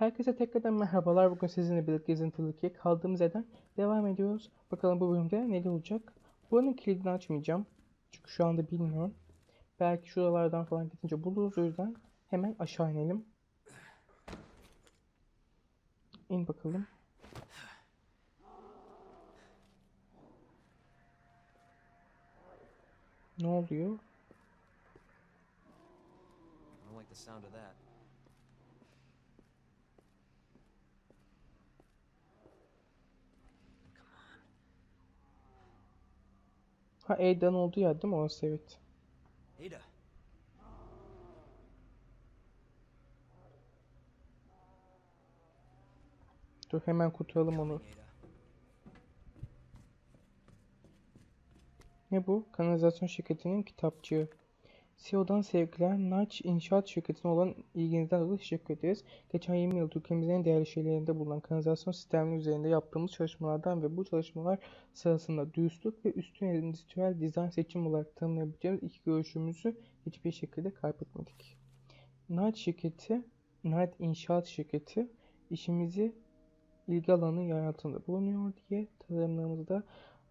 Herkese tekrardan merhabalar. Bugün sizinle birlikte gezintilik kaldığımız yerden devam ediyoruz. Bakalım bu bölümde neler olacak. Buranın kilidini açmayacağım. Çünkü şu anda bilmiyorum. Belki şuralardan falan gidince buluruz. O yüzden hemen aşağı inelim. İn bakalım. Ne oluyor? I don't like the sound of that. Ha E'den olduğu yer değil mi orası evet. Ada, Dur hemen kurtaralım onu. Ne bu? Kanalizasyon şirketinin kitapçığı. CEO'dan sevgiler. Naç İnşaat Şirketi'ne olan ilginizden dolayı teşekkür ederiz. Geçen 20 yılda ülkemizin en değerli şeylerinde bulunan kanalizasyon sistemleri üzerinde yaptığımız çalışmalardan ve bu çalışmalar sırasında dürüstlük ve üstün endüstriyel dizayn seçim olarak tanımlayabileceğimiz iki görüşümüzü hiçbir şekilde kaybetmedik. Knight şirketi, Knight İnşaat Şirketi işimizi ilgi alanı yaratımda bulunuyor diye tasarımlarımızda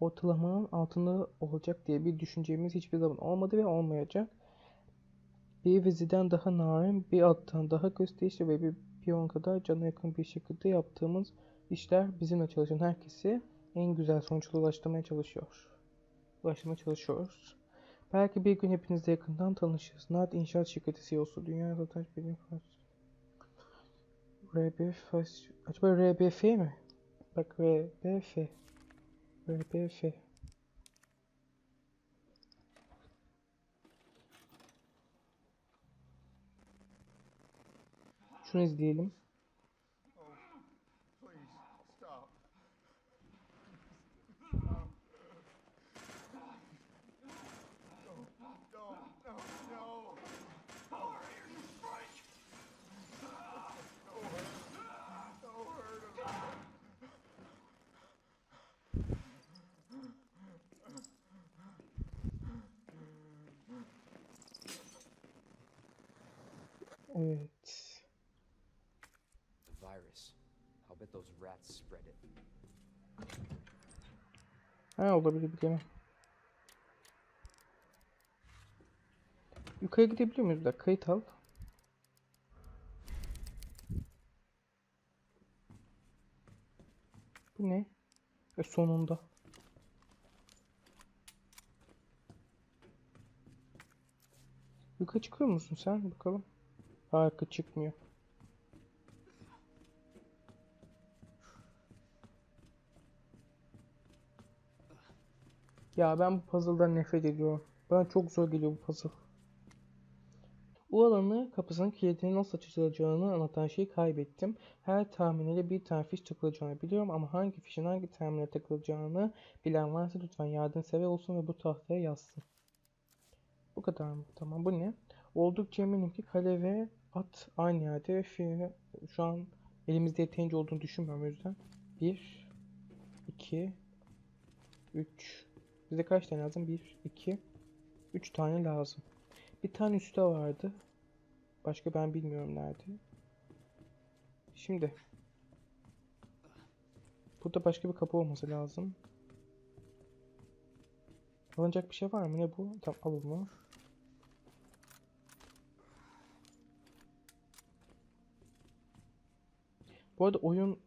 ortalamanın altında olacak diye bir düşüncemiz hiçbir zaman olmadı ve olmayacak. Bir viziden daha narin, bir alttan daha gösterişli ve bir piyon kadar cana yakın bir şekilde yaptığımız işler bizimle çalışan herkesi en güzel sonuçlara ulaştırmaya çalışıyor. Ulaştırmaya çalışıyoruz. Belki bir gün hepinizle yakından tanışırız. Nat İnşaat Şirketi CEO'su. Dünya Satış Bilim RBF Acaba RBF mi? Bak RBF RBF hurt him. Evet. Ha olabilir bilemem. Yukarı gidebiliyor muyuz da? Kayıt al. Bu ne? E sonunda. Yukarı çıkıyor musun sen? Bakalım. Harika çıkmıyor. Ya ben bu puzzle'dan nefret ediyorum. Bana çok zor geliyor bu puzzle. Bu alanı kapısının kilidini nasıl açılacağını anlatan şeyi kaybettim. Her tahminiyle bir tane fiş takılacağını biliyorum ama hangi fişin hangi tahmine takılacağını bilen varsa lütfen yardımsever olsun ve bu tahtaya yazsın. Bu kadar mı? Tamam bu ne? Oldukça eminim ki kale ve at aynı yerde şu an elimizde yeterince olduğunu düşünmüyorum o yüzden. 1 2 3 Bize kaç tane lazım? 1 2 3 tane lazım. Bir tane üstte vardı. Başka ben bilmiyorum nerede. Şimdi. Burada başka bir kapı olması lazım. Alınacak bir şey var mı? Ne bu? Tamam al bunu. Bu arada oyun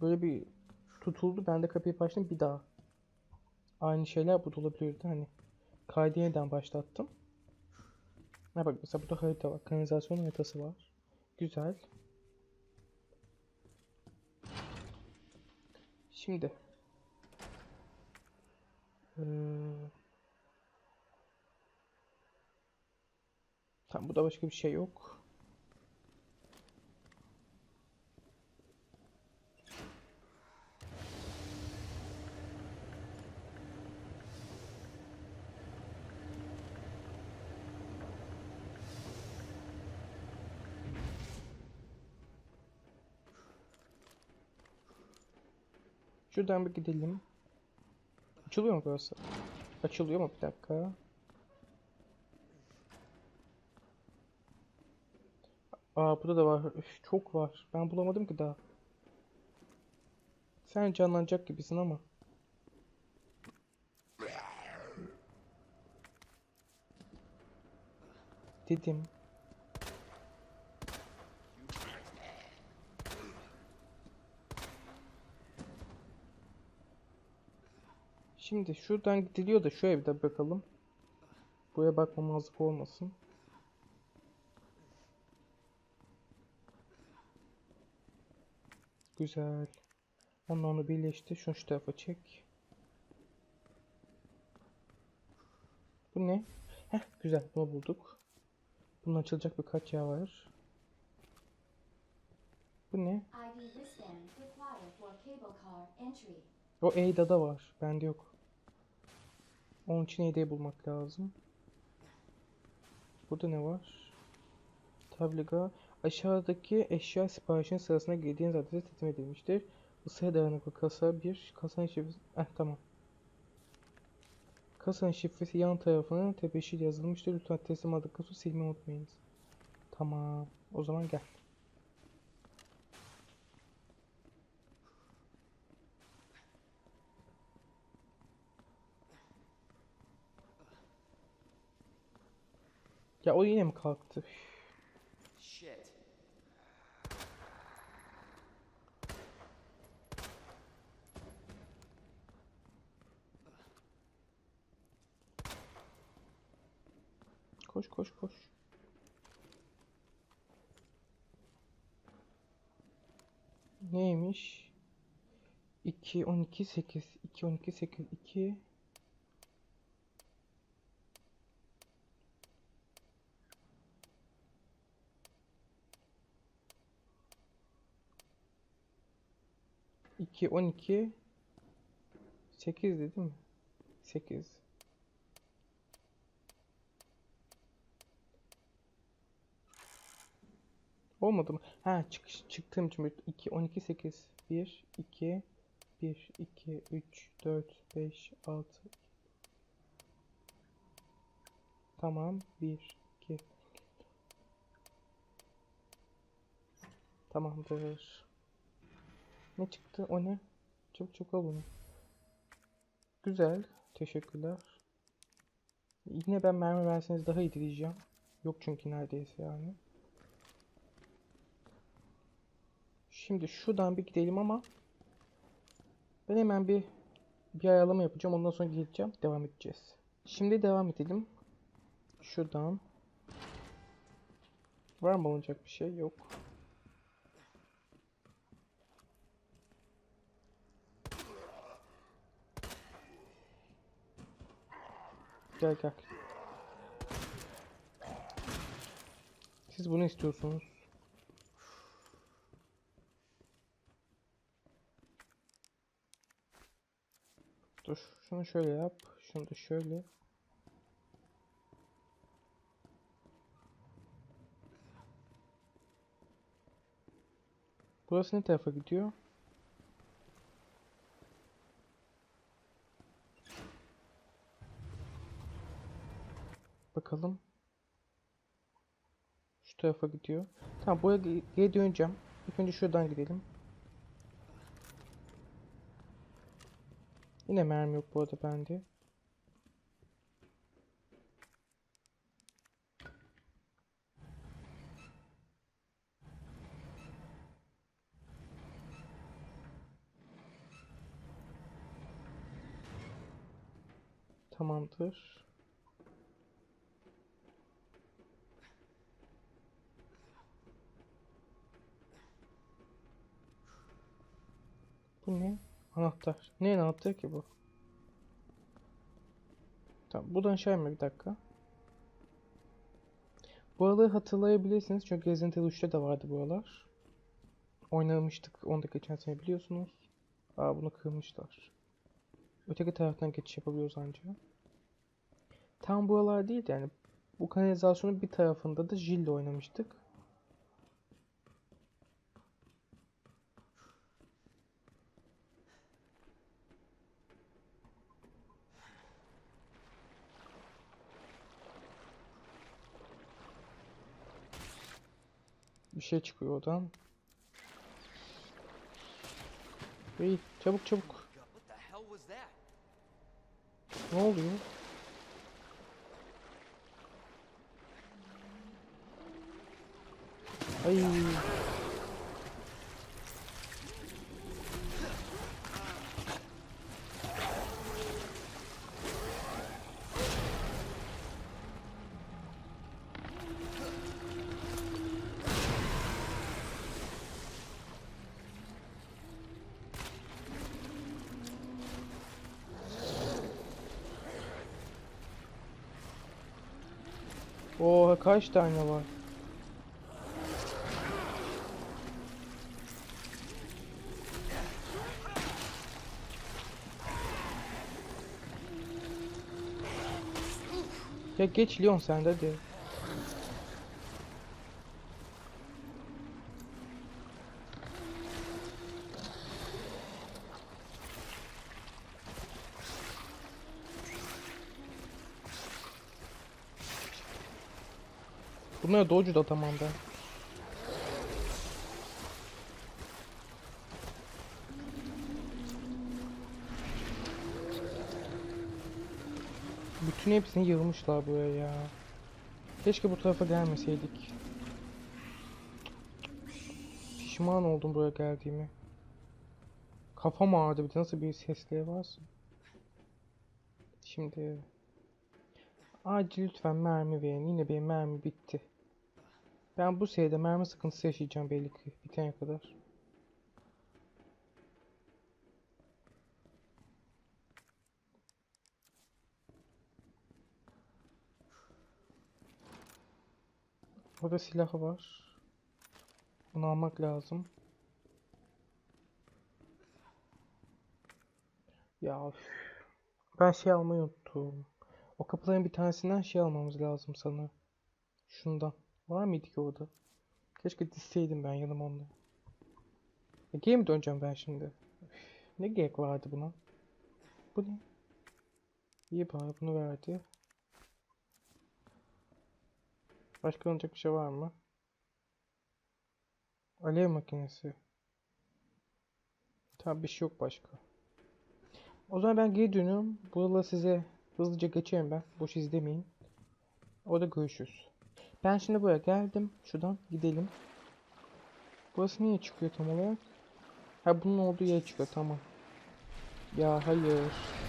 böyle bir tutuldu. Ben de kapıyı açtım bir daha. Aynı şeyler burada olabiliyordu. Hani kaydı yeniden başlattım. Ne bak mesela burada harita var. Kanalizasyon haritası var. Güzel. Şimdi. Ee... Tamam burada başka bir şey yok. Şuradan bir gidelim. Açılıyor mu burası? Açılıyor mu? Bir dakika. Aa burada da var. Üf, çok var. Ben bulamadım ki daha. Sen canlanacak gibisin ama. Dedim. Şimdi şuradan gidiliyor da şu evde bakalım. Buraya bakmamazlık olmasın. Güzel. Onunla onu birleştir. Şunu şu tarafa çek. Bu ne? Heh, güzel. Bunu bulduk. Bunun açılacak birkaç yer var. Bu ne? O A'da var. Bende yok. Onun için A'da'yı bulmak lazım. Burada ne var? Tabliga. Aşağıdaki eşya siparişinin sırasına girdiğiniz adrese teslim edilmiştir. Isıya dayanıklı kasa 1. Kasanın şifresi... Eh tamam. Kasanın şifresi yan tarafının tepeşiyle yazılmıştır. Lütfen teslim aldıktan sonra silmeyi unutmayınız. Tamam. O zaman gel. Ya o yine mi kalktı? Shit. Koş koş koş. Neymiş? 2 12 8 2 12 8 2 2 12 8 dedi mi? 8 Olmadı mı? Ha çıkış çıktığım için 2 12 8 1 2 1 2 3 4 5 6 Tamam 1 2 Tamamdır. Ne çıktı? O ne? Çabuk çabuk al. Güzel. Teşekkürler. Yine ben mermi verseniz daha iyi diyeceğim. Yok çünkü neredeyse yani. Şimdi şuradan bir gidelim ama ben hemen bir bir ayarlama yapacağım. Ondan sonra geleceğim. Devam edeceğiz. Şimdi devam edelim. Şuradan. Var mı olacak bir şey? Yok. Gel gel. Siz bunu istiyorsunuz. Dur, şunu şöyle yap. Şunu da şöyle. Burası ne tarafa gidiyor? Bakalım. Şu tarafa gidiyor. Tamam buraya ge- geri döneceğim. İlk önce şuradan gidelim. Yine mermi yok bu arada bende. Tamamdır. Bu ne? Anahtar. Ne anahtar ki bu? Tamam buradan şey mi bir dakika. Buraları hatırlayabilirsiniz çünkü Resident Evil 3'te de vardı buralar. Oynamıştık onu da geçen sene biliyorsunuz. Aa bunu kırmışlar. Öteki taraftan geçiş yapabiliyoruz ancak. Tam buralar değil de yani bu kanalizasyonun bir tarafında da Jill'le oynamıştık. Bir şey çıkıyor oradan. İyi, çabuk çabuk. Ne oluyor? Ay. Oha kaç tane var? Ya geç Leon sen de hadi. Bunlara doju da atamam ben. Bütün hepsini yığmışlar buraya ya. Keşke bu tarafa gelmeseydik. Pişman oldum buraya geldiğime. Kafam ağrıdı bir de nasıl bir sesleri varsa. Şimdi acil lütfen mermi verin. Yine benim mermi bitti. Ben bu seride mermi sıkıntısı yaşayacağım belli ki bitene kadar. Orada silahı var. Bunu almak lazım. Ya üf. ben şey almayı unuttum. O kapıların bir tanesinden şey almamız lazım sana. Şundan. Var mıydı ki orada? Keşke dizseydim ben yanıma onu. E, geri mi döneceğim ben şimdi? Ne gerek vardı buna? Bu ne? İyi bari bunu verdi. Başka alınacak bir şey var mı? Alev makinesi. Tamam bir şey yok başka. O zaman ben geri dönüyorum. Buraları size hızlıca geçeyim ben. Boş izlemeyin. Orada görüşürüz. Ben şimdi buraya geldim. Şuradan gidelim. Burası niye çıkıyor tam olarak? Ha bunun olduğu yer çıkıyor tamam. Ya hayır.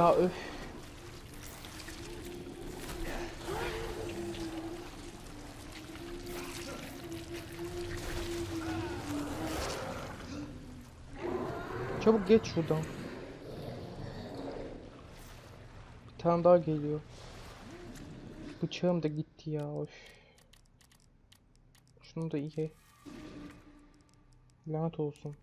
Ya öf. Çabuk geç şuradan. Bir tane daha geliyor. Bıçağım da gitti ya. Öf. Şunu da iyi. Lanet olsun.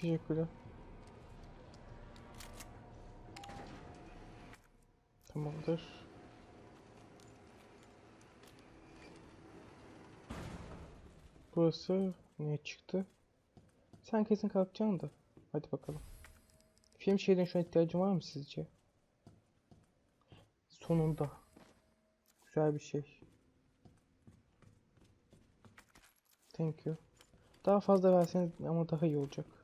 Teşekkürler. Tamamdır. Burası niye çıktı? Sen kesin kalkacaksın da. Hadi bakalım. Film şehrine şu an ihtiyacın var mı sizce? Sonunda. Güzel bir şey. Thank you. Daha fazla verseniz ama daha iyi olacak.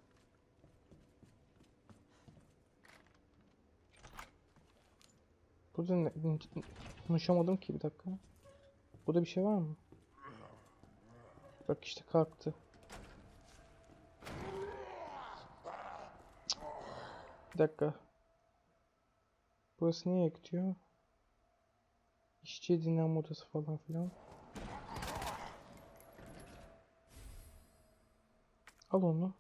Burada ne, konuşamadım ki bir dakika. Burada bir şey var mı? Bak işte kalktı. Bir dakika. Burası niye gidiyor? İşçi dinlenme odası falan filan. Al onu.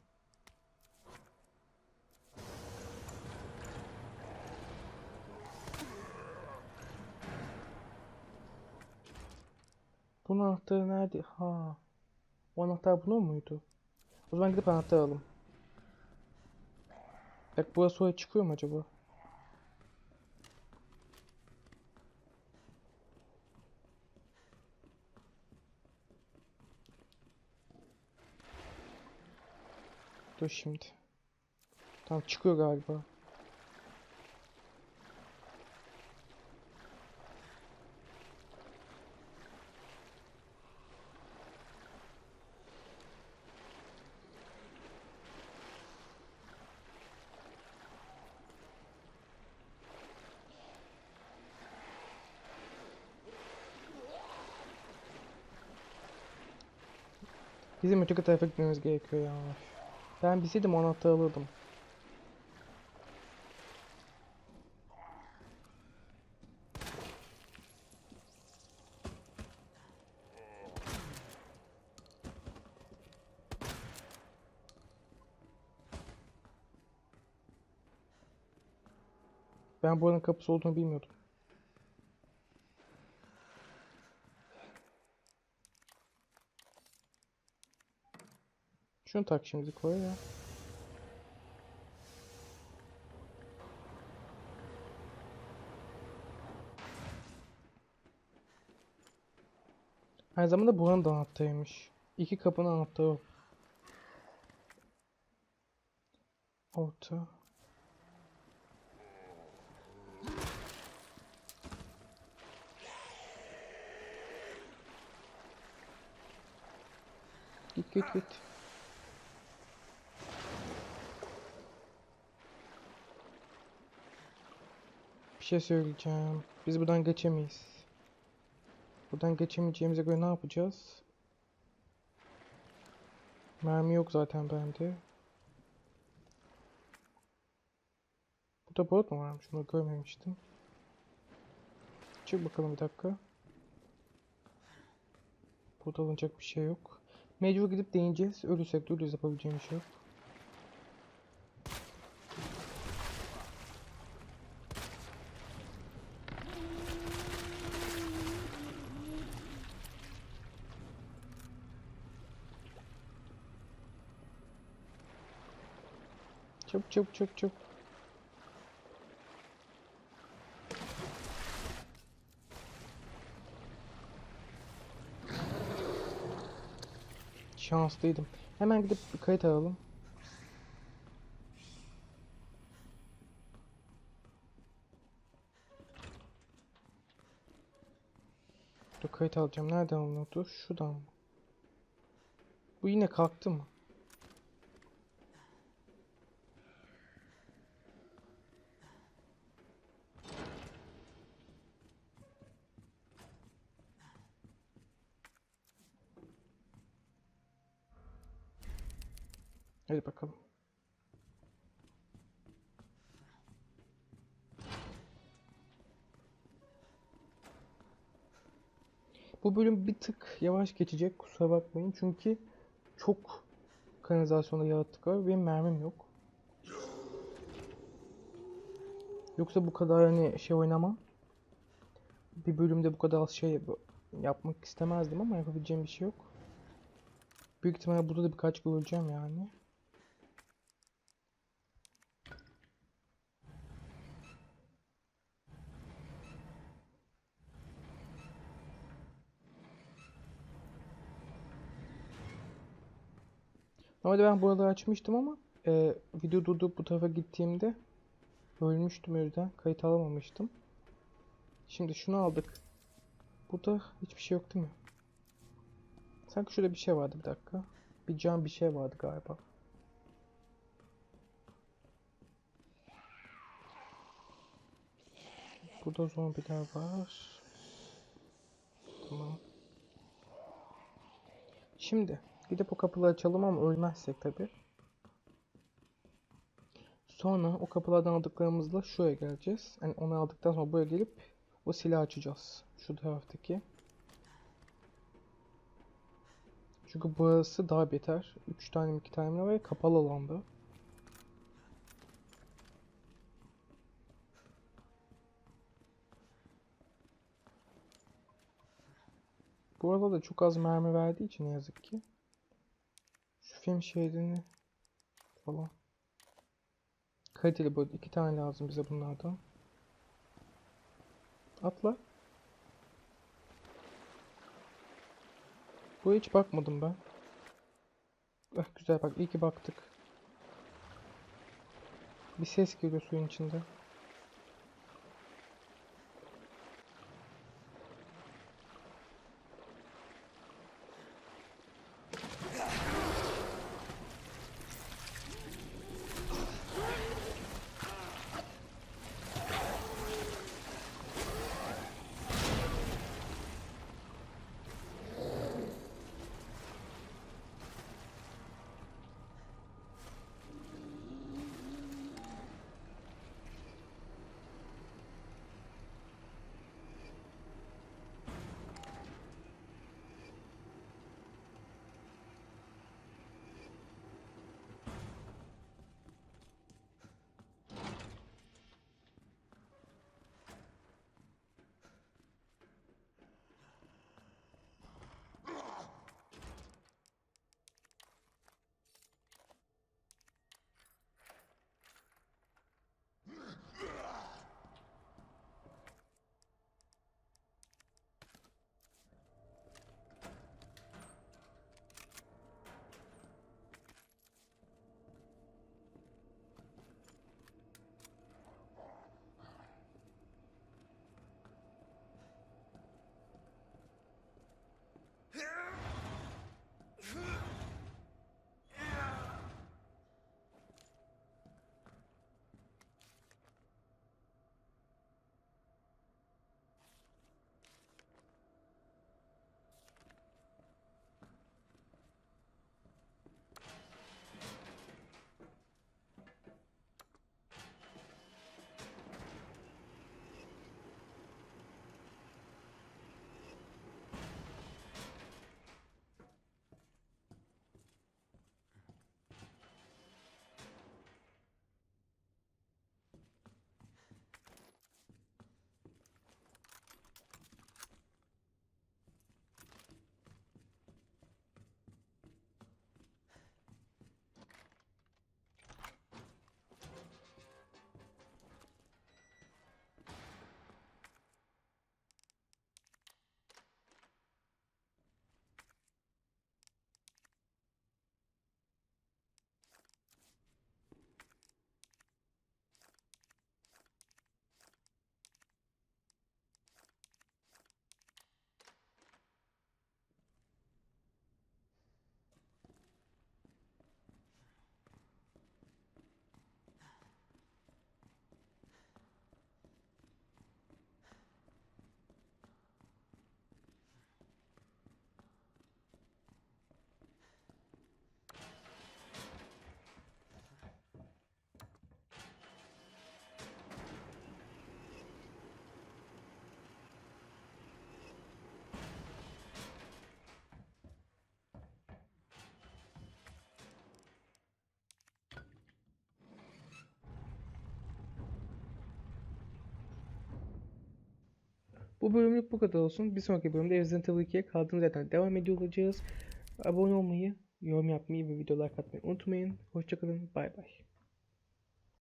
Bunun anahtarı nerede? Ha. O anahtar bunun muydu? O zaman gidip anahtar alalım. Bak burası oraya çıkıyor mu acaba? Dur şimdi. Tamam çıkıyor galiba. Bizim öteki tarafa gitmemiz gerekiyor ya. Ben bilseydim anahtarı alırdım. Ben buranın kapısı olduğunu bilmiyordum. Şunu tak şimdi koy ya. Aynı zamanda buranın da anahtarıymış. İki kapının anahtarı. o. Orta. Git git git. Bir şey söyleyeceğim. Biz buradan geçemeyiz. Buradan geçemeyeceğimize göre ne yapacağız? Mermi yok zaten bende. Burada bolt mu varmış? Bunu görmemiştim. Çık bakalım bir dakika. Burada alınacak bir şey yok. Mecbur gidip deneyeceğiz. Ölürsek de ölürüz yapabileceğim bir şey yok. Çabuk çabuk çabuk. Şanslıydım. Hemen gidip kayıt alalım. Dur kayıt alacağım. Nereden alınıyordu? Şuradan mı? Bu yine kalktı mı? Hadi bakalım. Bu bölüm bir tık yavaş geçecek kusura bakmayın çünkü çok kanalizasyonda yaratık var ve mermim yok. Yoksa bu kadar hani şey oynamam. Bir bölümde bu kadar az şey yapmak istemezdim ama yapabileceğim bir şey yok. Büyük ihtimalle burada da birkaç gün öleceğim yani. Normalde ben buraları açmıştım ama e, video durdurup bu tarafa gittiğimde ölmüştüm o yüzden kayıt alamamıştım. Şimdi şunu aldık. Burada hiçbir şey yok değil mi? Sanki şurada bir şey vardı bir dakika. Bir cam bir şey vardı galiba. Burada zombiler var. Tamam. Şimdi gidip o kapıları açalım ama ölmezsek tabi. Sonra o kapılardan aldıklarımızla şuraya geleceğiz. Yani onu aldıktan sonra buraya gelip o silahı açacağız. Şu taraftaki. Çünkü burası daha beter. 3 tane mi 2 tane ve kapalı alanda. Bu arada çok az mermi verdiği için ne yazık ki. Film şeridini falan. Kaliteli bu. iki tane lazım bize bunlardan. Atla. Buraya hiç bakmadım ben. Ah güzel bak iyi ki baktık. Bir ses geliyor suyun içinde. Bu bölümlük bu kadar olsun. Bir sonraki bölümde Resident Evil 2'ye kaldığımız yerden devam ediyor olacağız. Abone olmayı, yorum yapmayı ve videolar katmayı unutmayın. Hoşçakalın. Bay bay.